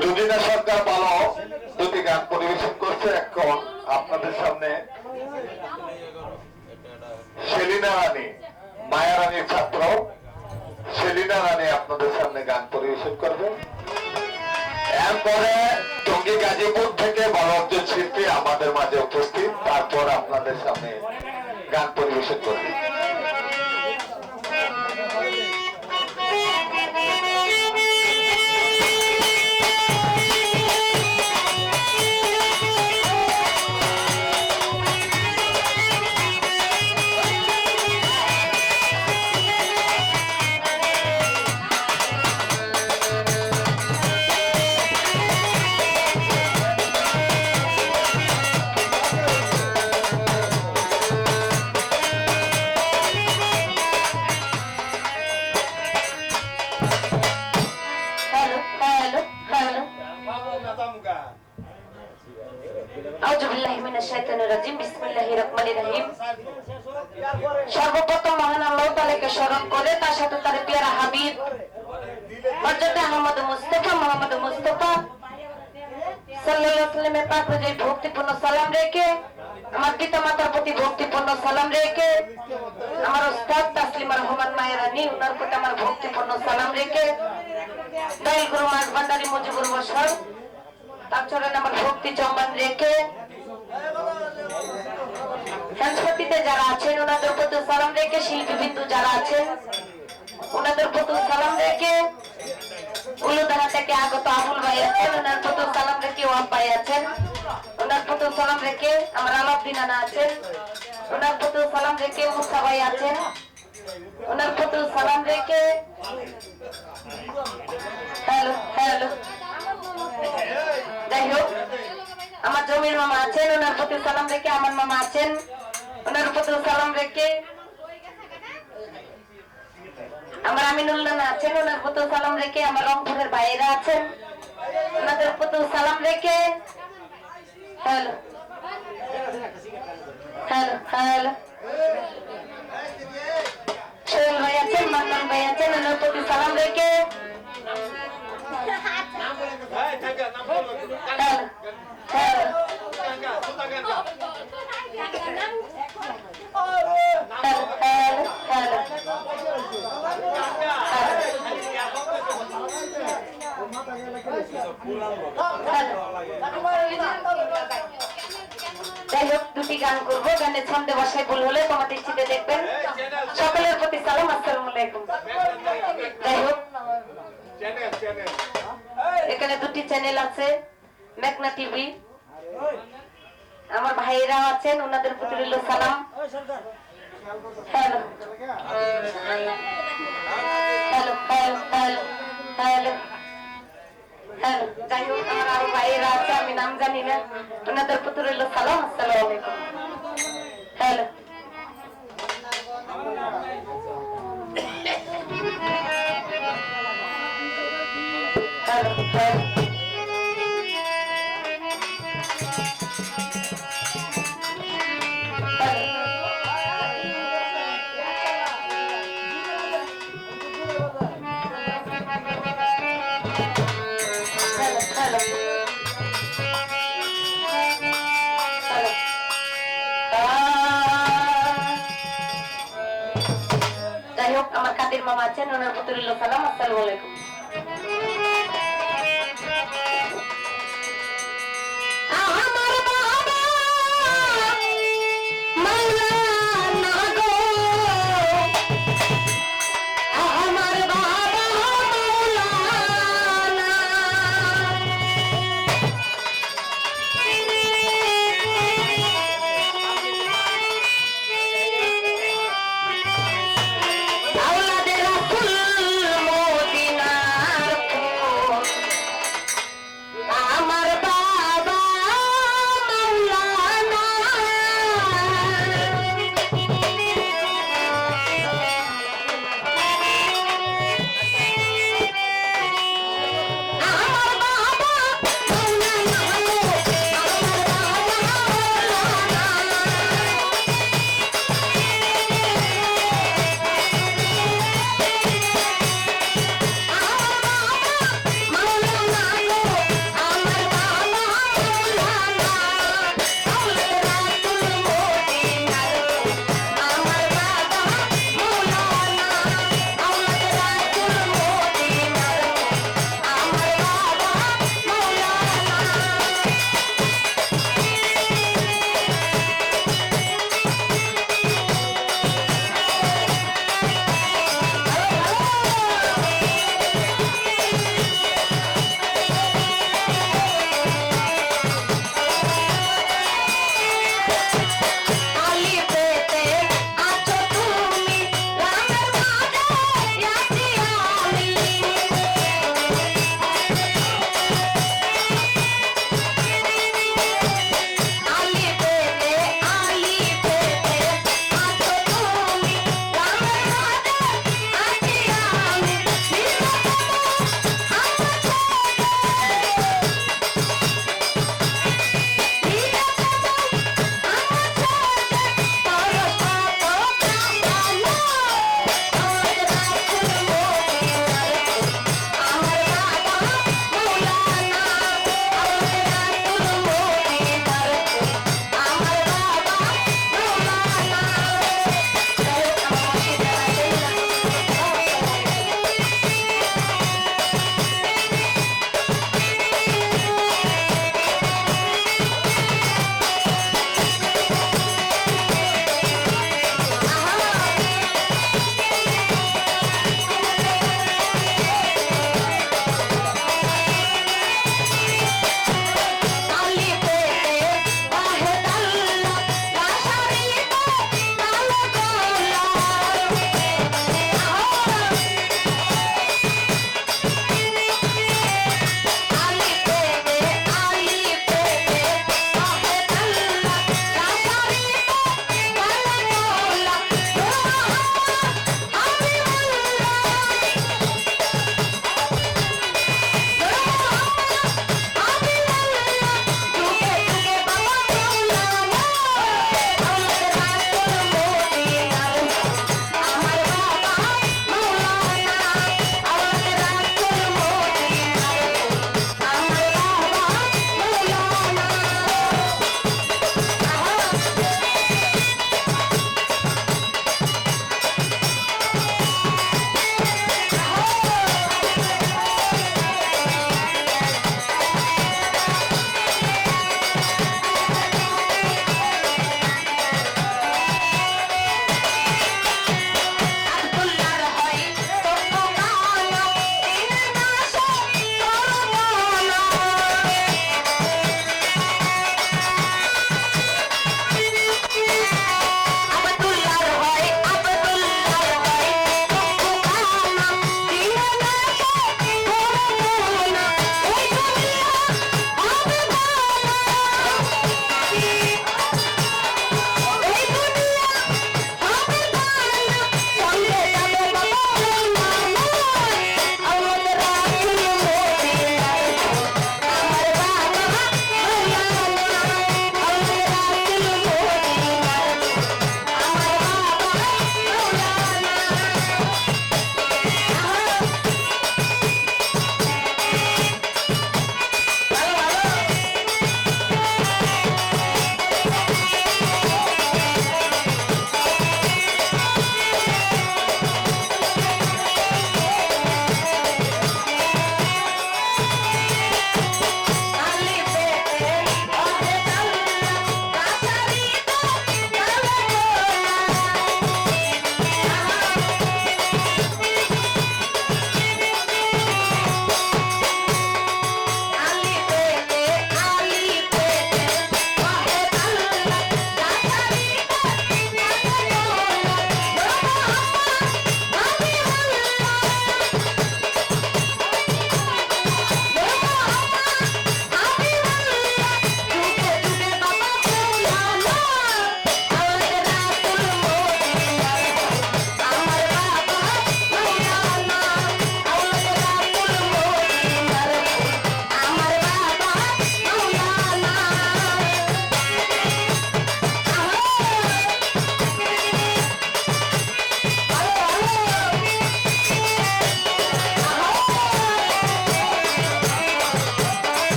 রুজিনা সরকার ভালো দুটি গান পরিবেশন করছে এখন আপনাদের সামনে। সেলিনা রানী, মায়া রানীর ছাত্র। সেলিনা রানী আপনাদের সামনে গান পরিবেশন করবে। এরপরে টঙ্গী গাজীপুর থেকে বড় একজন শিল্পী আমাদের মাঝে উপস্থিত। তারপর আপনাদের সামনে গান পরিবেশন করবে। সর্বপ্রথম মহান আল্লাহ তাআলাকে স্মরণ করে, তার সাথে তার পেয়ারা হাবিব হযরত আহমদ মুস্তাফা, মোহাম্মদ মুস্তাফা ভক্তিপূর্ণ সালাম রেখে, আমার পিতা ভক্তিপূর্ণ সালাম রেখে প্রতি আমার সালাম রেখে মুজিবুর আমার ভক্তি চম্বান রেখে সংস্কৃতিতে যারা আছেন, ওনাদের প্রতি সালাম রেখে শিল্পী বিন্দু যারা আছেন, ওনাদের প্রতি সালাম রেখে উলুদানা থেকে আগত আবুল ভাই আছেন, ওনার প্রতি সালাম রেখে ওয়াম ভাই আছেন, ওনার প্রতি সালাম রেখে আমার আছেন, ওনার প্রতি সালাম রেখে মুসা ভাই আছেন, ওনার প্রতি সালাম রেখে হ্যালো হ্যালো। যাই হোক, আমার জমির মামা আছেন, ওনার প্রতি সালাম রেখে আমার মামা আছেন। ওনার প্রতি সালাম রেখে আমার আমিনুল্লাহ আছেন ওনার প্রতি সালাম রেখে আমার রংপুরের ভাইয়েরা আছেন। ওনাদের প্রতি সালাম রেখে হ্যালো হ্যালো হ্যালো। সোহেল ভাই আছেন মান্নান ভাই আছেন ওনার প্রতি সালাম রেখে hello hello. Hello hello hello যাই হোক দুটি গান করব। গানের ছন্দে বসায় ভুল হলে তোমাদের চিঠে দেখবেন। সকলের প্রতি সালাম আসসালামু আলাইকুম। যাই হোক এখানে দুটি চ্যানেল আছে মেঘনা টিভি। আমার ভাইয়েরা আছেন ওনাদের প্রতি রইল সালাম। Hello hello hello hello. যাই হোক আমার আরও ভাইয়েরা আছে আমি নাম জানি না ওনাদের প্রতি রইল সালাম আসসালামু আলাইকুম hello hello hello hello Kader মামা আছেন ওনার রইল সালাম আসসালামু আলাইকুম।